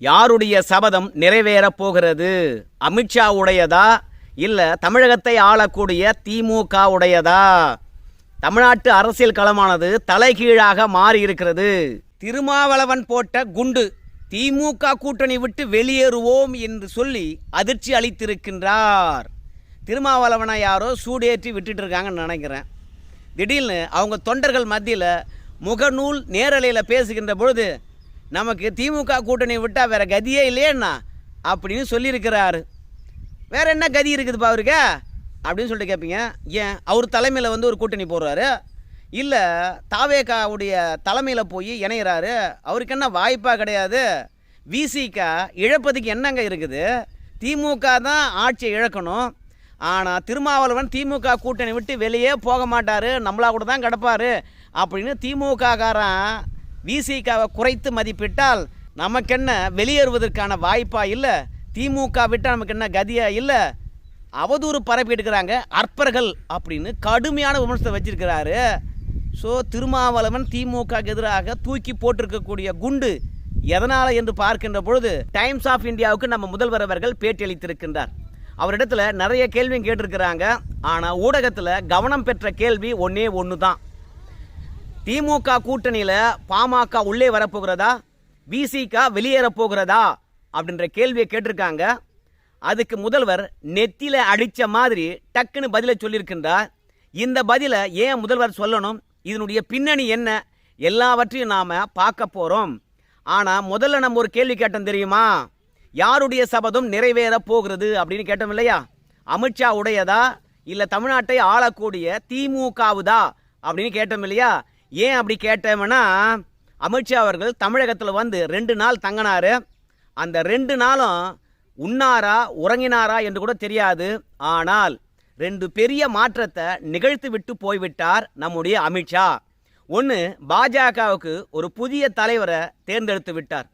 யாருடைய சபதம் நிறைவேறப் போகிறது? அமித்ஷா உடையதா? இல்லை தமிழகத்தை ஆளக்கூடிய திமுக உடையதா? தமிழ்நாட்டு அரசியல் களமானது தலைகீழாக மாறி இருக்கிறது திருமாவளவன் போட்ட குண்டு திமுக கூட்டணி விட்டு வெளியேறுவோம் என்று சொல்லி அதிர்ச்சி அளித்திருக்கின்றார். திருமாவளவனை யாரோ சூடேற்றி விட்டுட்டு இருக்காங்கன்னு நினைக்கிறேன். திடீர்னு அவங்க தொண்டர்கள் மத்தியில் முகநூல் நேரலையில் பேசுகின்ற பொழுது நமக்கு திமுக கூட்டணி விட்டால் வேறு கதியே இல்லையேண்ணா அப்படின்னு சொல்லியிருக்கிறாரு. வேற என்ன கதி இருக்குதுப்பா அவருக்கு? அப்படின்னு சொல்லிட்டு கேட்பீங்க ஏன்? அவர் தலைமையில் வந்து ஒரு கூட்டணி போடுறாரு. இல்லை தாவேக்காவுடைய தலைமையில் போய் இணையிறாரு. அவருக்கு என்ன வாய்ப்பாக கிடையாது? விசிகா இழப்பதுக்கு என்னங்க இருக்குது? திமுக தான் ஆட்சியை இழக்கணும். ஆனால் திருமாவளவன் திமுக கூட்டணி விட்டு வெளியே போக மாட்டார். நம்மளா கூட தான் கிடப்பார். அப்படின்னு திமுக காரன் விசிகாவை குறைத்து மதிப்பிட்டால் நமக்கென்ன வெளியேறுவதற்கான வாய்ப்பா இல்லை? திமுக விட்டால் நமக்கு என்ன கதியா இல்லை? அவதூறு பரப்பி எடுக்கிறாங்க அற்பர்கள் அப்படின்னு கடுமையான விமர்சனத்தை வச்சிருக்கிறாரு. ஸோ திருமாவளவன் திமுக எதிராக தூக்கி போட்டிருக்கக்கூடிய குண்டு எதனால் என்று பார்க்கின்ற பொழுது டைம்ஸ் ஆஃப் இந்தியாவுக்கு நம்ம முதல்வர் அவர்கள் பேட்டியளித்திருக்கின்றார் அவரிடத்துல நிறைய கேள்வியும் கேட்டிருக்கிறாங்க. ஆனால் ஊடகத்தில் கவனம் பெற்ற கேள்வி ஒன்றே ஒன்று தான் திமுக கூட்டணியில் பாமக உள்ளே வரப்போகிறதா? விசிக வெளியேறப் போகிறதா அப்படின்ற கேள்வியை கேட்டிருக்காங்க. அதுக்கு முதல்வர் நெத்தியில் அடித்த மாதிரி டக்குன்னு பதிலை சொல்லியிருக்கின்றார். இந்த பதிலை ஏன் முதல்வர் சொல்லணும்? இதனுடைய பின்னணி என்ன? எல்லாவற்றையும் நாம் பார்க்க போகிறோம் ஆனால் முதல்ல நம்ம ஒரு கேள்வி கேட்டோம் தெரியுமா? யாருடைய சபதம் நிறைவேறப் போகிறது அப்படின்னு கேட்டோம் இல்லையா? அமித்ஷா உடையதா? இல்லை தமிழ்நாட்டை ஆளக்கூடிய திமுகவுதா? அப்படின்னு கேட்டோம் இல்லையா? ஏன் அப்படி கேட்டோம்னா அமித்ஷா அவர்கள் தமிழகத்தில் வந்து ரெண்டு நாள் தங்கினார். அந்த ரெண்டு நாளும் உண்ணாரா உறங்கினாரா என்று கூட தெரியாது. ஆனால் ரெண்டு பெரிய மாற்றத்தை நிகழ்த்து விட்டு போய்விட்டார் நம்முடைய அமித்ஷா. ஒன்று பாஜகவுக்கு ஒரு புதிய தலைவரை தேர்ந்தெடுத்து விட்டார்.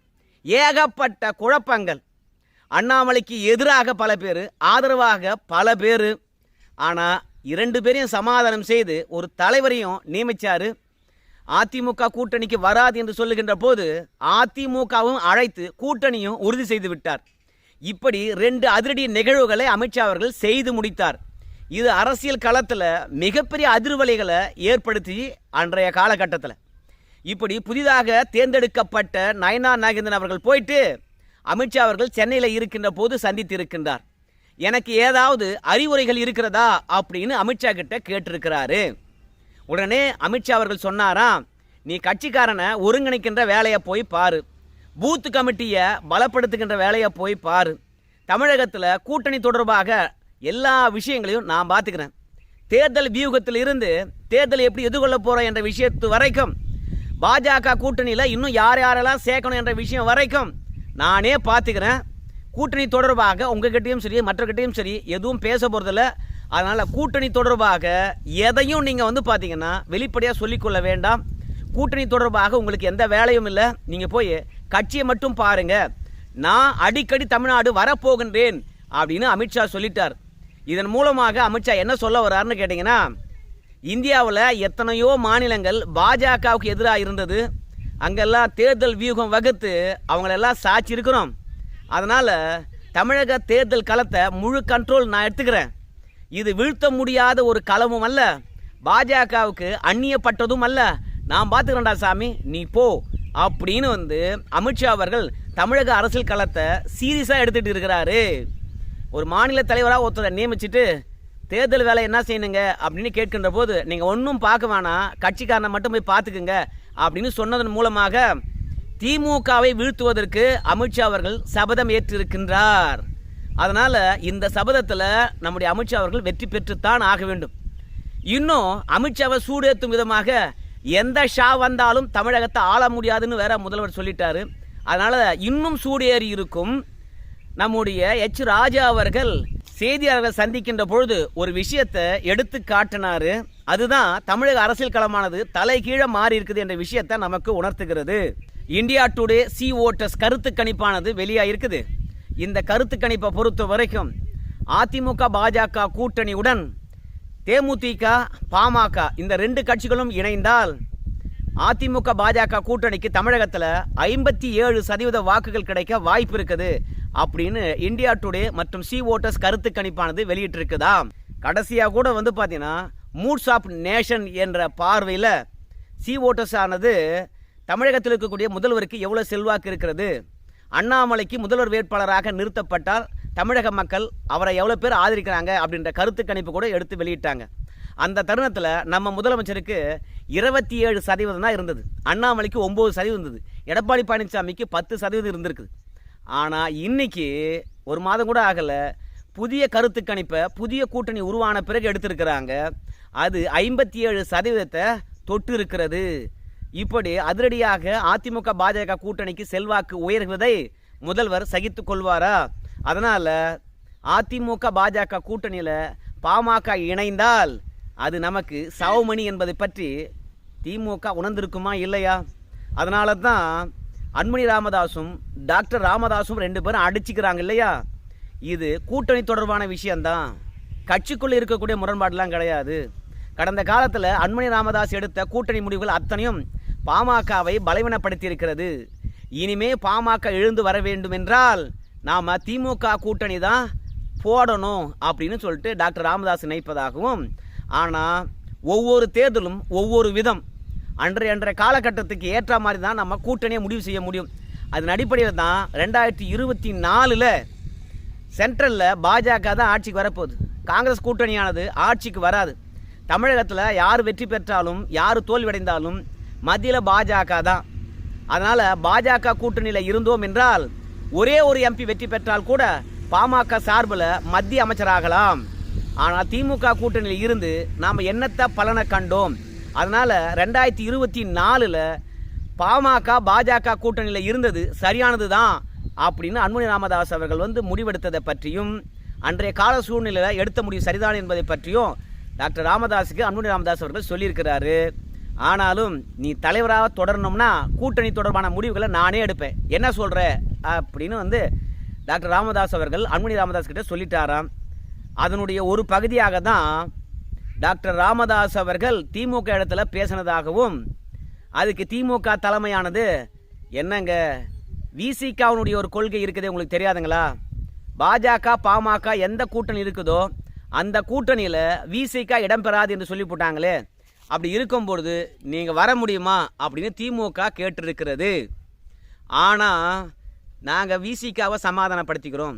ஏகப்பட்ட குழப்பங்கள். அண்ணாமலைக்கு எதிராக பல பேர் ஆதரவாக பல பேர். ஆனால் இரண்டு பேரையும் சமாதானம் செய்து ஒரு தலைவரையும் நியமித்தார் அதிமுக கூட்டணிக்கு வராது என்று சொல்லுகின்ற போது அதிமுகவும் அழைத்து கூட்டணியும் உறுதி செய்து விட்டார். இப்படி ரெண்டு அதிரடி நிகழ்வுகளை அமித்ஷா அவர்கள் செய்து முடித்தார். இது அரசியல் களத்தில் மிகப்பெரிய அதிர்வலைகளை ஏற்படுத்தி அன்றைய காலகட்டத்தில். இப்படி புதிதாக தேர்ந்தெடுக்கப்பட்ட நயனா நாகேந்திரன் அவர்கள் போயிட்டு அமித்ஷா அவர்கள் சென்னையில் இருக்கின்ற போது சந்தித்து இருக்கின்றார் எனக்கு ஏதாவது அறிவுரைகள் இருக்கிறதா அப்படின்னு அமித்ஷா கிட்ட கேட்டிருக்கிறாரு. உடனே அமித்ஷா அவர்கள் சொன்னாராம் நீ கட்சிக்காரனை ஒருங்கிணைக்கின்ற வேலையை போய் பாரு. பூத்து கமிட்டியை பலப்படுத்துகின்ற வேலையை போய் பாரு. தமிழகத்தில் கூட்டணி தொடர்பாக எல்லா விஷயங்களையும் நான் பார்த்துக்கிறேன். தேர்தல் வியூகத்தில் இருந்து தேர்தலை எப்படி எதிர்கொள்ள போகிறோம் என்ற விஷயத்து வரைக்கும் பாஜக கூட்டணியில் இன்னும் யார் யாரெல்லாம் சேர்க்கணும் என்ற விஷயம் வரைக்கும் நானே பார்த்துக்கிறேன். கூட்டணி தொடர்பாக உங்ககிட்டயும் சரி மற்றக்கிட்டையும் சரி எதுவும் பேச போகிறதில்ல அதனால் கூட்டணி தொடர்பாக எதையும் நீங்கள் வந்து பார்த்தீங்கன்னா வெளிப்படையாக சொல்லிக்கொள்ள வேண்டாம். கூட்டணி தொடர்பாக உங்களுக்கு எந்த வேலையும் இல்லை. நீங்கள் போய் கட்சியை மட்டும் பாருங்கள் நான் அடிக்கடி தமிழ்நாடு வரப்போகின்றேன் அப்படின்னு அமித்ஷா சொல்லிட்டார். இதன் மூலமாக அமித்ஷா என்ன சொல்ல வர்றாருன்னு கேட்டிங்கன்னா இந்தியாவில் எத்தனையோ மாநிலங்கள் பாஜகவுக்கு எதிராக இருந்தது. அங்கெல்லாம் தேர்தல் வியூகம் வகுத்து அவங்களெல்லாம் சாட்சி இருக்கிறோம். அதனால் தமிழக தேர்தல் களத்தை முழு கண்ட்ரோல் நான் எடுத்துக்கிறேன். இது வீழ்த்த முடியாத ஒரு களமும் அல்ல. பாஜகவுக்கு அந்நியப்பட்டதும் அல்ல. நான் பார்த்துக்கிறேன்டா சாமி நீ போ. அப்படின்னு வந்து அமித்ஷா அவர்கள் தமிழக அரசியல் களத்தை சீரியஸாக எடுத்துகிட்டு இருக்கிறாரு. ஒரு மாநில தலைவராக ஒருத்தரை நியமிச்சிட்டு தேர்தல் வேலை என்ன செய்யணுங்க அப்படின்னு கேட்கின்ற போது நீங்கள் ஒன்றும் பார்க்க வேணாம் கட்சிக்காரனை மட்டும் போய் பார்த்துக்குங்க அப்படின்னு சொன்னதன் மூலமாக திமுகவை வீழ்த்துவதற்கு அமித்ஷா அவர்கள் சபதம் ஏற்றிருக்கின்றார். அதனால் இந்த சபதத்தில் நம்முடைய அமித்ஷா அவர்கள் வெற்றி பெற்றுத்தான் ஆக வேண்டும். இன்னும் அமித்ஷாவை சூடேற்றும் விதமாக எந்த ஷா வந்தாலும் தமிழகத்தை ஆள முடியாதுன்னு வேற முதல்வர் சொல்லிட்டாரு. அதனால் இன்னும் சூடேறி இருக்கும் நம்முடைய எச் ராஜா அவர்கள் செய்தியாளர்கள் சந்திக்கின்ற பொழுது ஒரு விஷயத்தை எடுத்து காட்டினாரு. அதுதான் தமிழக அரசியல் களமானது தலைகீழ மாறி இருக்குது என்ற விஷயத்தை நமக்கு உணர்த்துகிறது. இந்தியா டுடே சி கருத்து கணிப்பானது வெளியாயிருக்குது. இந்த கருத்து கணிப்பை பொறுத்த வரைக்கும் அதிமுக பாஜக கூட்டணியுடன் தேமுதிக பாமக இந்த ரெண்டு கட்சிகளும் இணைந்தால் அதிமுக பாஜக கூட்டணிக்கு தமிழகத்தில் ஐம்பத்தி ஏழு சதவீத வாக்குகள் கிடைக்க வாய்ப்பு இருக்குது அப்படின்னு இந்தியா டுடே மற்றும் சி ஓட்டர்ஸ் கருத்து கணிப்பானது வெளியிட்டிருக்குதா? கடைசியாக கூட வந்து பார்த்தீங்கன்னா மூட்ஸ் ஆஃப் நேஷன் என்ற பார்வையில் சி ஓட்டர்ஸ் ஆனது தமிழகத்தில் இருக்கக்கூடிய முதல்வருக்கு எவ்வளோ செல்வாக்கு இருக்கிறது? அண்ணாமலைக்கு முதல்வர் வேட்பாளராக நிறுத்தப்பட்டால் தமிழக மக்கள் அவரை எவ்வளோ பேர் ஆதரிக்கிறாங்க அப்படின்ற கருத்து கணிப்பு கூட எடுத்து வெளியிட்டாங்க. அந்த தருணத்தில் நம்ம முதலமைச்சருக்கு இருபத்தி ஏழு சதவீதம் தான் இருந்தது. அண்ணாமலைக்கு ஒம்பது சதவீதம் இருந்தது. எடப்பாடி பழனிசாமிக்கு பத்து சதவீதம் இருந்திருக்குது. ஆனால் இன்றைக்கி ஒரு மாதம் கூட ஆகலை. புதிய கருத்து கணிப்பை புதிய கூட்டணி உருவான பிறகு எடுத்திருக்கிறாங்க. அது ஐம்பத்தி ஏழு சதவீதத்தை தொட்டு இருக்கிறது. இப்படி அதிரடியாக அதிமுக பாஜக கூட்டணிக்கு செல்வாக்கு உயர்வதை முதல்வர் சகித்து கொள்வாரா? அதனால் அதிமுக பாஜக கூட்டணியில் பாமக இணைந்தால் அது நமக்கு சவமணி என்பதை பற்றி திமுக உணர்ந்திருக்குமா இல்லையா? அதனால தான் அன்மணி ராமதாஸும் டாக்டர் ராமதாஸும் ரெண்டு பேரும் அடிச்சுக்கிறாங்க இல்லையா? இது கூட்டணி தொடர்பான விஷயந்தான் கட்சிக்குள்ளே இருக்கக்கூடிய முரண்பாடெலாம் கிடையாது. கடந்த காலத்தில் அன்மணி ராமதாஸ் எடுத்த கூட்டணி முடிவுகள் அத்தனையும் பாமகவை பலவீனப்படுத்தியிருக்கிறது. இனிமே பாமக எழுந்து வர வேண்டும் என்றால் நாம் திமுக கூட்டணி தான் போடணும் அப்படின்னு சொல்லிட்டு டாக்டர் ராமதாஸ் நினைப்பதாகவும் ஆனால் ஒவ்வொரு தேர்தலும் ஒவ்வொரு விதம். அன்றைய அன்றைய காலகட்டத்துக்கு ஏற்ற மாதிரி தான் நம்ம கூட்டணியை முடிவு செய்ய முடியும். அதன் அடிப்படையில் தான் ரெண்டாயிரத்தி இருபத்தி நாலில் சென்ட்ரலில் பாஜக தான் ஆட்சிக்கு வரப்போகுது. காங்கிரஸ் கூட்டணியானது ஆட்சிக்கு வராது. தமிழகத்தில் யார் வெற்றி பெற்றாலும் யார் தோல்வியடைந்தாலும் மத்தியில் பாஜக தான். அதனால் பாஜக கூட்டணியில் இருந்தோம் என்றால் ஒரே ஒரு எம்பி வெற்றி பெற்றால் கூட பாமக சார்பில் மத்திய அமைச்சராகலாம். ஆனால் திமுக கூட்டணியில் இருந்து நாம் என்னத்த பலனை கண்டோம்? அதனால் ரெண்டாயிரத்தி இருபத்தி நாலில் பாமக பாஜக கூட்டணியில் இருந்தது சரியானது தான் அப்படின்னு அன்புமணி ராமதாஸ் அவர்கள் வந்து முடிவெடுத்ததை பற்றியும் அன்றைய கால சூழ்நிலையில் எடுத்த முடிவு சரிதான் என்பதை பற்றியும் டாக்டர் ராமதாஸுக்கு அன்புமணி ராமதாஸ் அவர்கள் சொல்லியிருக்கிறாரு. ஆனாலும் நீ தலைவராக தொடரணும்னா கூட்டணி தொடர்பான முடிவுகளை நானே எடுப்பேன். என்ன சொல்கிற அப்படின்னு வந்து டாக்டர் ராமதாஸ் அவர்கள் அன்புமணி ராமதாஸ் கிட்ட சொல்லிட்டாராம். அதனுடைய ஒரு பகுதியாக தான் டாக்டர் ராமதாஸ் அவர்கள் திமுக இடத்துல பேசினதாகவும் அதுக்கு திமுக தலைமையானது என்னங்க விசிகாவுனுடைய ஒரு கொள்கை இருக்குது உங்களுக்கு தெரியாதுங்களா? பாஜக பாமக எந்த கூட்டணி இருக்குதோ அந்த கூட்டணியில் விசிகா இடம்பெறாது என்று சொல்லி போட்டாங்களே அப்படி இருக்கும்பொழுது நீங்கள் வர முடியுமா அப்படின்னு திமுக கேட்டிருக்கிறது. ஆனால் நாங்கள் விசிகாவை சமாதானப்படுத்திக்கிறோம்.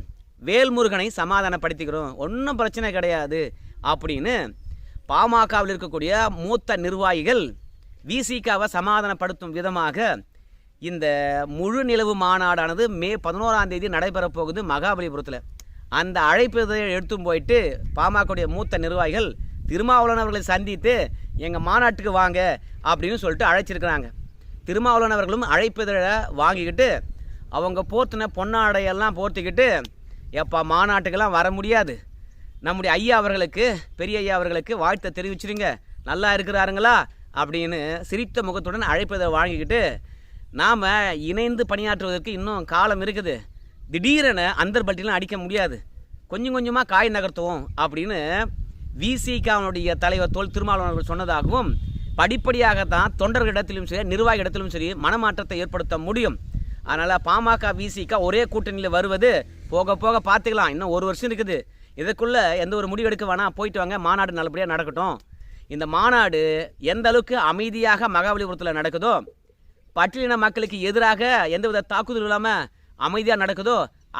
வேல்முருகனை சமாதானப்படுத்திக்கிறோம். ஒன்றும் பிரச்சனை கிடையாது அப்படின்னு பாமகவில் இருக்கக்கூடிய மூத்த நிர்வாகிகள் விசிகாவை சமாதானப்படுத்தும் விதமாக இந்த முழு நிலவு மாநாடானது மே பதினோராம் தேதி நடைபெறப் போகுது மகாபலிபுரத்தில். அந்த அழைப்பு எடுத்தும் போயிட்டு பாமகவுடைய மூத்த நிர்வாகிகள் திருமாவளவன் அவர்களை சந்தித்து எங்கள் மாநாட்டுக்கு வாங்க அப்படின்னு சொல்லிட்டு அழைச்சிருக்கிறாங்க. திருமாவளவன் அழைப்பதில் வாங்கிக்கிட்டு அவங்க போர்த்தின பொன்னாடையெல்லாம் போர்த்திக்கிட்டு எப்பா மாநாட்டுக்கெல்லாம் வர முடியாது. நம்முடைய ஐயா அவர்களுக்கு பெரிய ஐயா அவர்களுக்கு வாழ்த்தை தெரிவிச்சிருங்க. நல்லா இருக்கிறாருங்களா? அப்படின்னு சிரித்த முகத்துடன் அழைப்பதை வாங்கிக்கிட்டு நாம் இணைந்து பணியாற்றுவதற்கு இன்னும் காலம் இருக்குது. திடீரென அந்தர்பட்டிலாம் அடிக்க முடியாது. கொஞ்சம் கொஞ்சமாக காய் நகர்த்துவோம் அப்படின்னு விசிகாவுடைய தலைவர் தோல் திருமாவளவன் அவர்கள் சொன்னதாகவும் படிப்படியாகத்தான் தொண்டர்களிடத்திலும் சரி நிர்வாக இடத்திலும் சரி மனமாற்றத்தை ஏற்படுத்த முடியும். அதனால் பாமக விசிகா ஒரே கூட்டணியில் வருவது போக போக பார்த்துக்கலாம். இன்னும் ஒரு வருஷம் இருக்குது. இதுக்குள்ளே எந்த ஒரு முடிவு எடுக்க வேணாம். போயிட்டு வாங்க. மாநாடு நல்லபடியாக நடக்கட்டும். இந்த மாநாடு எந்த அளவுக்கு அமைதியாக மகாபலிபுரத்தில் நடக்குதோ பட்டியலின மக்களுக்கு எதிராக எந்தவித தாக்குதல் இல்லாமல் அமைதியாக நடக்குதோ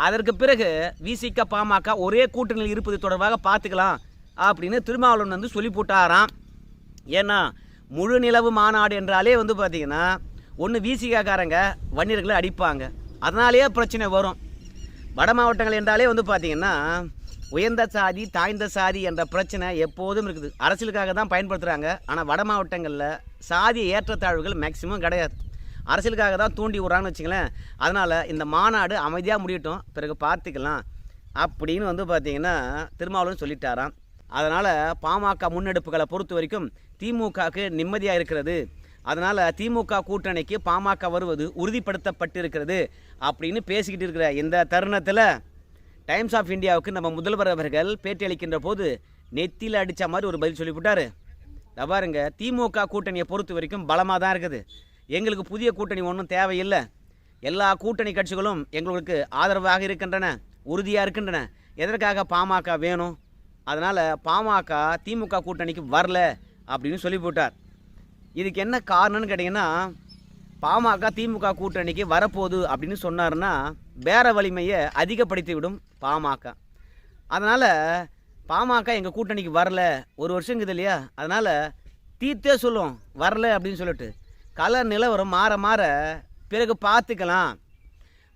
அதற்கு பிறகு விசிக பாமக ஒரே கூட்டணியில் இருப்பது தொடர்பாக பார்த்துக்கலாம். அப்படின்னு திருமாவளவன் வந்து சொல்லி போட்டாராம் ஏன்னா முழு நிலவு மாநாடு என்றாலே வந்து பார்த்திங்கன்னா ஒன்று விசிகாக்காரங்க வன்னியர்களை அடிப்பாங்க. அதனாலேயே பிரச்சனை வரும். வட மாவட்டங்கள் என்றாலே வந்து பார்த்திங்கன்னா உயர்ந்த சாதி தாய்ந்த சாதி என்ற பிரச்சனை எப்போதும் இருக்குது. அரசியலுக்காக தான் பயன்படுத்துகிறாங்க ஆனால் வட மாவட்டங்களில் சாதி ஏற்றத்தாழ்வுகள் மேக்சிமம் கிடையாது. அரசியலுக்காக தான் தூண்டி விட்றாங்கன்னு வச்சுங்களேன் அதனால் இந்த மாநாடு அமைதியாக முடியட்டும். பிறகு பார்த்துக்கலாம் அப்படின்னு வந்து பார்த்திங்கன்னா திருமாவளவன் சொல்லிட்டாராம். அதனால் பாமக முன்னெடுப்புகளை பொறுத்த வரைக்கும் திமுகவுக்கு நிம்மதியாக இருக்கிறது. அதனால் திமுக கூட்டணிக்கு பாமக வருவது உறுதிப்படுத்தப்பட்டிருக்கிறது அப்படின்னு பேசிக்கிட்டு இருக்கிற இந்த தருணத்தில் டைம்ஸ் ஆஃப் இந்தியாவுக்கு நம்ம முதல்வர் அவர்கள் பேட்டி அளிக்கின்ற போது நெத்தியில் அடித்த மாதிரி ஒரு பதில் சொல்லிவிட்டார். இதோ பாருங்க திமுக கூட்டணியை பொறுத்த வரைக்கும் பலமாக தான் இருக்குது. எங்களுக்கு புதிய கூட்டணி ஒன்றும் தேவையில்லை. எல்லா கூட்டணி கட்சிகளும் எங்களுக்கு ஆதரவாக இருக்கின்றன உறுதியாக இருக்கின்றன. எதற்காக பாமக வேணும்? அதனால் பாமக திமுக கூட்டணிக்கு வரல அப்படின்னு சொல்லி போட்டார். இதுக்கு என்ன காரணம்னு கேட்டிங்கன்னா பாமக திமுக கூட்டணிக்கு வரப்போகுது அப்படின்னு சொன்னார்னா பேர வலிமையை அதிகப்படுத்தி விடும் பாமக. அதனால் பாமக எங்கள் கூட்டணிக்கு வரல. ஒரு வருஷம் இருக்குது இல்லையா? அதனால் தீர்த்தே சொல்லும் வரல அப்படின்னு சொல்லிட்டு. கல நிலவரம் மாற மாற பிறகு பார்த்துக்கலாம்.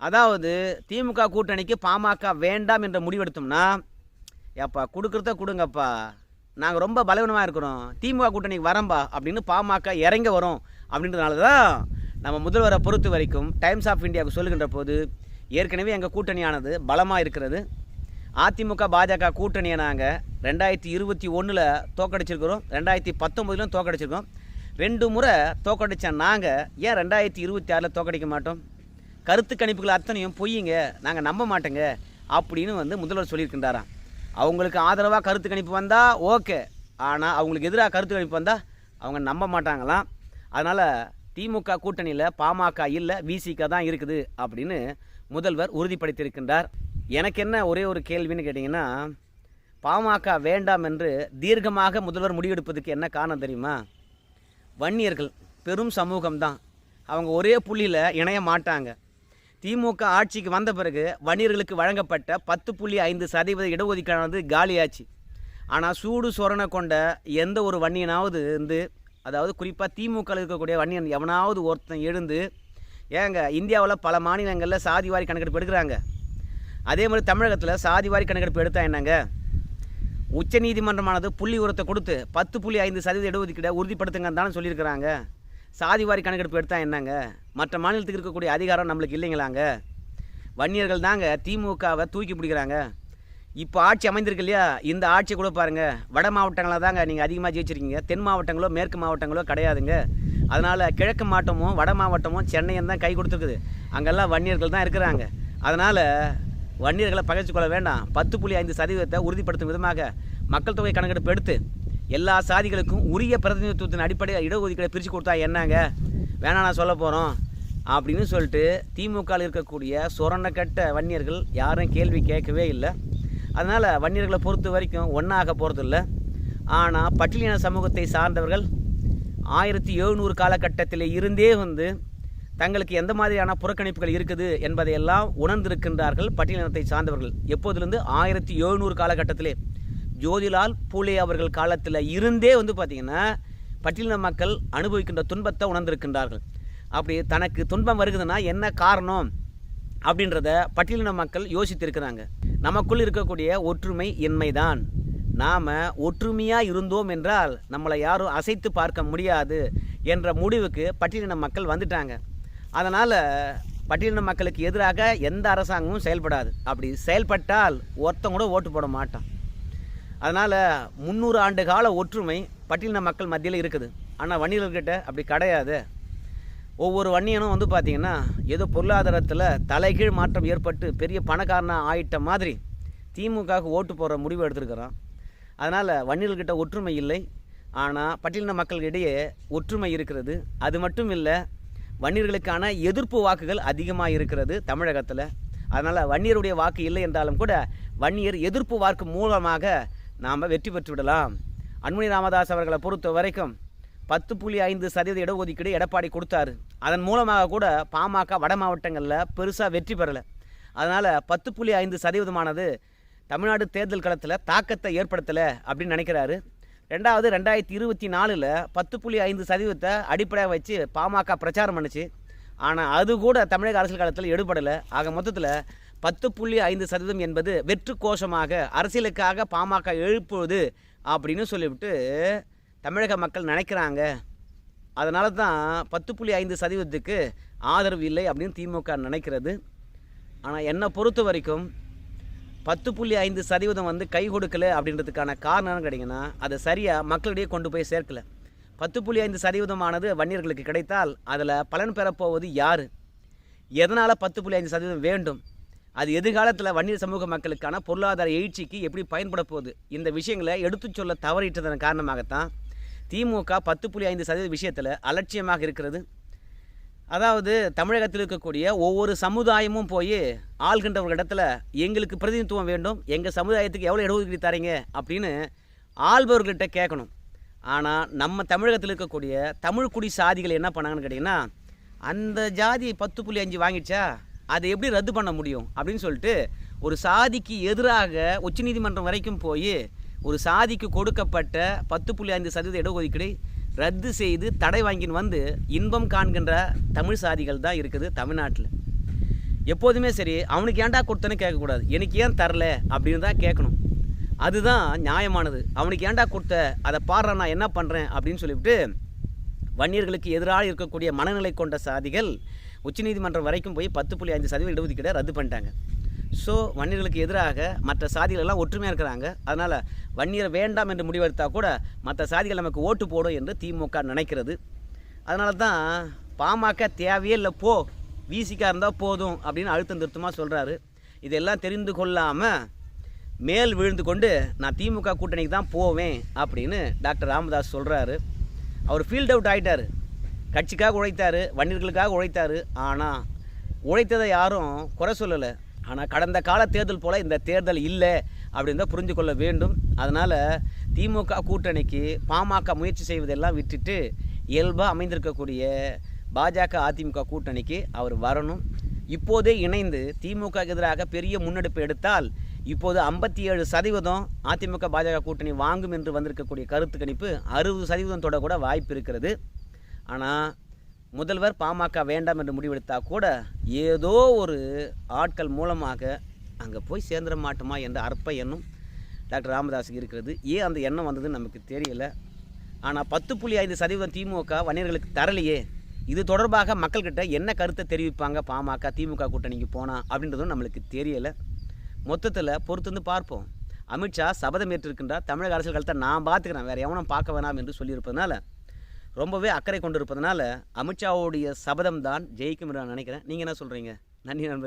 அதாவது திமுக கூட்டணிக்கு பாமக வேண்டாம் என்ற முடிவெடுத்தோம்னா ஏப்பா கொடுக்குறத கொடுங்கப்பா. நாங்கள் ரொம்ப பலவீனமாக இருக்கிறோம். திமுக கூட்டணிக்கு வரம்பா அப்படின்னு பாமக இறங்க வரும் அப்படின்றதுனால தான் நம்ம முதல்வரை பொறுத்த வரைக்கும் டைம்ஸ் ஆஃப் இந்தியாவுக்கு சொல்லுகின்ற போது ஏற்கனவே எங்கள் கூட்டணியானது பலமாக இருக்கிறது. அதிமுக பாஜக கூட்டணியை நாங்கள் ரெண்டாயிரத்தி இருபத்தி ஒன்றில் தோக்கடிச்சிருக்கிறோம். ரெண்டாயிரத்தி பத்தொம்போதுலையும் தோக்கடிச்சிருக்கோம். ரெண்டு முறை தோக்கடித்த நாங்கள் ஏன் ரெண்டாயிரத்தி இருபத்தி ஆறில் தோக்கடிக்க மாட்டோம்? கருத்து கணிப்புகள் அத்தனையும் பொய்யுங்க. நாங்கள் நம்ப மாட்டோங்க அப்படின்னு வந்து முதல்வர் சொல்லியிருக்கின்றாராம். அவங்களுக்கு ஆதரவாக கருத்து கணிப்பு வந்தால் ஓகே. ஆனால் அவங்களுக்கு எதிராக கருத்து கணிப்பு வந்தால் அவங்க நம்ப மாட்டாங்களாம். அதனால் திமுக கூட்டணியில் பாமக இல்லை விசிக தான் இருக்குது அப்படின்னு முதல்வர் உறுதிப்படுத்தியிருக்கின்றார். எனக்கு என்ன ஒரே ஒரு கேள்வின்னு கேட்டிங்கன்னா பாமக வேண்டாம் என்று தீர்க்கமாக முதல்வர் முடிவெடுப்பதுக்கு என்ன காரணம் தெரியுமா? வன்னியர்கள் பெரும் சமூகம்தான். அவங்க ஒரே புள்ளியில் இணைய மாட்டாங்க. திமுக ஆட்சிக்கு வந்த பிறகு வணிகர்களுக்கு வழங்கப்பட்ட பத்து புள்ளி ஐந்து சதவீத இடஒதுக்கீடானது காலியாச்சு. ஆனால் சூடு சொரணை கொண்ட எந்த ஒரு வன்னியனாவது வந்து அதாவது குறிப்பாக திமுக இருக்கக்கூடிய வன்னியன் எவனாவது ஒருத்தன் எழுந்து ஏங்க இந்தியாவில் பல மாநிலங்களில் சாதிவாரி கணக்கெடுப்பு எடுக்கிறாங்க. அதே மாதிரி தமிழகத்தில் சாதிவாரி கணக்கெடுப்பு எடுத்தா என்னங்க? உச்சநீதிமன்றமானது புள்ளி உரத்தை கொடுத்து பத்து புள்ளி ஐந்து சதவீத இடஒதுக்கீடை உறுதிப்படுத்துங்க தானே சொல்லியிருக்கிறாங்க. சாதிவாரி கணக்கெடுப்பு எடுத்தால் என்னங்க? மற்ற மாநிலத்துக்கு இருக்கக்கூடிய அதிகாரம் நம்மளுக்கு இல்லைங்களாங்க? வன்னியர்கள் தாங்க திமுகவை தூக்கி பிடிக்கிறாங்க. இப்போ ஆட்சி அமைந்திருக்கு இல்லையா? இந்த ஆட்சி கூட பாருங்கள் வட மாவட்டங்களாக தாங்க நீங்கள் அதிகமாக ஜெயிச்சிருக்கீங்க. தென் மாவட்டங்களோ மேற்கு மாவட்டங்களோ கிடையாதுங்க. அதனால் கிழக்கு மாவட்டமும் வட மாவட்டமும் சென்னையும் தான் கை கொடுத்துருக்குது. அங்கெல்லாம் வன்னியர்கள் தான் இருக்கிறாங்க. அதனால் வன்னியர்களை பகைச்சு கொள்ள வேண்டாம். பத்து புள்ளி ஐந்து சதவீதத்தை உறுதிப்படுத்தும் விதமாக மக்கள் தொகை கணக்கெடுப்பு எடுத்து எல்லா சாதிகளுக்கும் உரிய பிரதிநிதித்துவத்தின் அடிப்படையில் இடஒதுக்கீடை பிரித்து கொடுத்தா என்னங்க? வேணாம் நான் சொல்ல போகிறோம் அப்படின்னு சொல்லிட்டு திமுகவில் இருக்கக்கூடிய சொரணக்கட்ட வன்னியர்கள் யாரும் கேள்வி கேட்கவே இல்லை. அதனால் வன்னியர்களை பொறுத்த வரைக்கும் ஒன்றாக போகிறதில்ல ஆனால் பட்டியலின சமூகத்தை சார்ந்தவர்கள் ஆயிரத்தி எழுநூறு காலகட்டத்தில் இருந்தே வந்து தங்களுக்கு எந்த மாதிரியான புறக்கணிப்புகள் இருக்குது என்பதையெல்லாம் உணர்ந்திருக்கின்றார்கள் பட்டியலினத்தை சார்ந்தவர்கள். எப்போதிலிருந்து? ஆயிரத்தி எழுநூறு காலகட்டத்திலே. ஜோதிலால் பூலே அவர்கள் காலத்தில் இருந்தே வந்து பார்த்திங்கன்னா பட்டியலின மக்கள் அனுபவிக்கின்ற துன்பத்தை உணர்ந்திருக்கின்றார்கள். அப்படி தனக்கு துன்பம் வருகுதுன்னா என்ன காரணம்? அப்படின்றத பட்டியலின மக்கள் யோசித்திருக்கிறாங்க. நமக்குள் இருக்கக்கூடிய ஒற்றுமை இன்மைதான். நாம் ஒற்றுமையாக இருந்தோம் என்றால் நம்மளை யாரும் அசைத்து பார்க்க முடியாது என்ற முடிவுக்கு பட்டியலின மக்கள் வந்துட்டாங்க. அதனால் பட்டியலின மக்களுக்கு எதிராக எந்த அரசாங்கமும் செயல்படாது. அப்படி செயல்பட்டால் ஒருத்தன் கூட ஓட்டு போட மாட்டான். அதனால் முந்நூறு ஆண்டு கால ஒற்றுமை பட்டியலின மக்கள் மத்தியில் இருக்குது. ஆனால் வன்னியர்கிட்ட அப்படி கிடையாது. ஒவ்வொரு வன்னியனும் வந்து பார்த்திங்கன்னா ஏதோ பொருளாதாரத்தில் தலைகீழ் மாற்றம் ஏற்பட்டு பெரிய பணக்காரனாக ஆயிட்ட மாதிரி திமுகவுக்கு ஓட்டு போடுற முடிவு எடுத்திருக்கிறான். அதனால் வன்னியர்கிட்ட ஒற்றுமை இல்லை. ஆனால் பட்டியலின மக்களிடையே ஒற்றுமை இருக்கிறது. அது மட்டும் இல்லை வன்னியர்களுக்கான எதிர்ப்பு வாக்குகள் அதிகமாக இருக்கிறது தமிழகத்தில். அதனால் வன்னியருடைய வாக்கு இல்லை என்றாலும் கூட வன்னியர் எதிர்ப்பு வாக்கு மூலமாக நாம் வெற்றி பெற்றுவிடலாம் அன்மணி ராமதாஸ் அவர்களை பொறுத்த வரைக்கும் பத்து புள்ளி ஐந்து சதவீத இடஒதுக்கீடு எடப்பாடி கொடுத்தாரு. அதன் மூலமாக கூட பாமக வட மாவட்டங்களில் பெருசாக வெற்றி பெறலை. அதனால் பத்து புள்ளி ஐந்து சதவீதமானது தமிழ்நாடு தேர்தல் களத்தில் தாக்கத்தை ஏற்படுத்தலை அப்படின்னு நினைக்கிறாரு. ரெண்டாவது ரெண்டாயிரத்தி இருபத்தி நாலில் பத்து புள்ளி ஐந்து சதவீதத்தை அடிப்படையாக வச்சு பாமக பிரச்சாரம் பண்ணுச்சு. ஆனால் அது கூட தமிழக அரசியல் காலத்தில் எடுபடலை ஆக மொத்தத்தில் பத்து புள்ளி ஐந்து சதவீதம் என்பது வெற்று கோஷமாக அரசியலுக்காக பாமக எழுப்புவது அப்படின்னு சொல்லிவிட்டு தமிழக மக்கள் நினைக்கிறாங்க. அதனால தான் பத்து புள்ளி ஐந்து சதவீதத்துக்கு ஆதரவு இல்லை அப்படின்னு திமுக நினைக்கிறது. ஆனால் என்னை பொறுத்த வரைக்கும் பத்து புள்ளி ஐந்து சதவீதம் வந்து கை கொடுக்கல அப்படின்றதுக்கான காரணம் கிடைங்கன்னா அதை சரியாக மக்களிடையே கொண்டு போய் சேர்க்கல. பத்து புள்ளி ஐந்து சதவீதமானது வன்னியர்களுக்கு கிடைத்தால் அதில் பலன் பெறப்போவது யார்? எதனால் பத்து புள்ளி ஐந்து சதவீதம் வேண்டும்? அது எதிர்காலத்தில் வன்னியர் சமூக மக்களுக்கான பொருளாதார எழுச்சிக்கு எப்படி பயன்பட போகுது? இந்த விஷயங்களை எடுத்துச் சொல்ல தவறிட்டதன் காரணமாகத்தான் திமுக பத்து புள்ளி ஐந்து சதவீத விஷயத்தில் அலட்சியமாக இருக்கிறது. அதாவது தமிழகத்தில் இருக்கக்கூடிய ஒவ்வொரு சமுதாயமும் போய் ஆள்கின்ற ஒரு இடத்துல எங்களுக்கு பிரதிநிதித்துவம் வேண்டும் எங்கள் சமுதாயத்துக்கு எவ்வளோ இடஒதுக்கீடு தரீங்க அப்படின்னு ஆள்பவர்கள்கிட்ட கேட்கணும். ஆனால் நம்ம தமிழகத்தில் இருக்கக்கூடிய தமிழ் குடி சாதிகள் என்ன பண்ணாங்கன்னு கேட்டிங்கன்னா அந்த ஜாதி பத்து புள்ளி அஞ்சு வாங்கிடுச்சா? அதை எப்படி ரத்து பண்ண முடியும்? அப்படின்னு சொல்லிட்டு ஒரு சாதிக்கு எதிராக உச்சநீதிமன்றம் வரைக்கும் போய் ஒரு சாதிக்கு கொடுக்கப்பட்ட பத்து புள்ளி ஐந்து சதவீத இடஒதுக்கீடை ரத்து செய்து தடை வாங்கின்னு வந்து இன்பம் காண்கின்ற தமிழ் சாதிகள் தான் இருக்குது தமிழ்நாட்டில். எப்போதுமே சரி அவனுக்கு ஏன்டா கொடுத்தேன்னு கேட்கக்கூடாது. எனக்கு ஏன் தரல அப்படின்னு தான் கேட்கணும். அதுதான் நியாயமானது. அவனுக்கு ஏன்டா கொடுத்த அதை பாடுற நான் என்ன பண்ணுறேன் அப்படின்னு சொல்லிவிட்டு வன்னியர்களுக்கு எதிராக இருக்கக்கூடிய மனநிலை கொண்ட சாதிகள் உச்சநீதிமன்றம் வரைக்கும் போய் பத்து புள்ளி ஐந்து சதவீத இடஒதுக்கீடை ரத்து பண்ணிட்டாங்க. ஸோ வன்னியர்களுக்கு எதிராக மற்ற சாதிகள் எல்லாம் ஒற்றுமையாக இருக்கிறாங்க. அதனால் வன்னியர் வேண்டாம் என்று முடிவெடுத்தால் கூட மற்ற சாதிகள் நமக்கு ஓட்டு போடும் என்று திமுக நினைக்கிறது. அதனால தான் பாமக தேவையே இல்லை போ. விசிக்கா இருந்தால் போதும் அப்படின்னு அழுத்தம் திருத்தமாக சொல்கிறாரு இதெல்லாம் தெரிந்து கொள்ளாமல் மேல் விழுந்து கொண்டு நான் திமுக கூட்டணிக்கு தான் போவேன் அப்படின்னு டாக்டர் ராமதாஸ் சொல்கிறாரு அவர் ஃபீல்ட் அவுட் ஆகிட்டார் கட்சிக்காக உழைத்தார் வன்னியர்களுக்காக உழைத்தார். ஆனால் உழைத்ததை யாரும் குறை சொல்லலை. ஆனால் கடந்த கால தேர்தல் போல் இந்த தேர்தல் இல்லை அப்படின்னு தான் புரிஞ்சு கொள்ள வேண்டும். அதனால் திமுக கூட்டணிக்கு பாமக முயற்சி செய்வதெல்லாம் விட்டுட்டு இயல்பாக அமைந்திருக்கக்கூடிய பாஜக அதிமுக கூட்டணிக்கு அவர் வரணும். இப்போதே இணைந்து திமுக எதிராக பெரிய முன்னெடுப்பு எடுத்தால் இப்போது ஐம்பத்தி ஏழு சதவீதம் அதிமுக பாஜக கூட்டணி வாங்கும் என்று வந்திருக்கக்கூடிய கருத்து கணிப்பு அறுபது சதவீதம் தொட கூட வாய்ப்பு இருக்கிறது. ஆனால் முதல்வர் பாமக வேண்டாம் என்று முடிவெடுத்தால் கூட ஏதோ ஒரு ஆட்கள் மூலமாக அங்கே போய் சேர்ந்துட மாட்டோமா என்ற அற்ப எண்ணம் டாக்டர் ராமதாஸுக்கு இருக்கிறது. ஏன் அந்த எண்ணம் வந்ததுன்னு நமக்கு தெரியல. ஆனால் பத்து புள்ளி ஐந்து சதவீதம் திமுக வணிகர்களுக்கு தரலையே. இது தொடர்பாக மக்கள்கிட்ட என்ன கருத்தை தெரிவிப்பாங்க பாமக திமுக கூட்டணிக்கு போனால் அப்படின்றதும் நம்மளுக்கு தெரியலை. மொத்தத்தில் பொறுத்திருந்து பார்ப்போம். அமித்ஷா சபதம் ஏற்றிருக்கின்றார். தமிழக அரசியல் காலத்தை நான் பார்த்துக்கிறேன் வேறு எவனும் பார்க்க வேணாம் என்று சொல்லியிருப்பதனால ரொம்பவே அக்கறை கொண்டிருப்பதனால அமித்ஷாவுடைய சபதம் தான் ஜெயிக்கும் நான் நினைக்கிறேன். நீங்கள் என்ன சொல்கிறீங்க நன்றி நண்பர்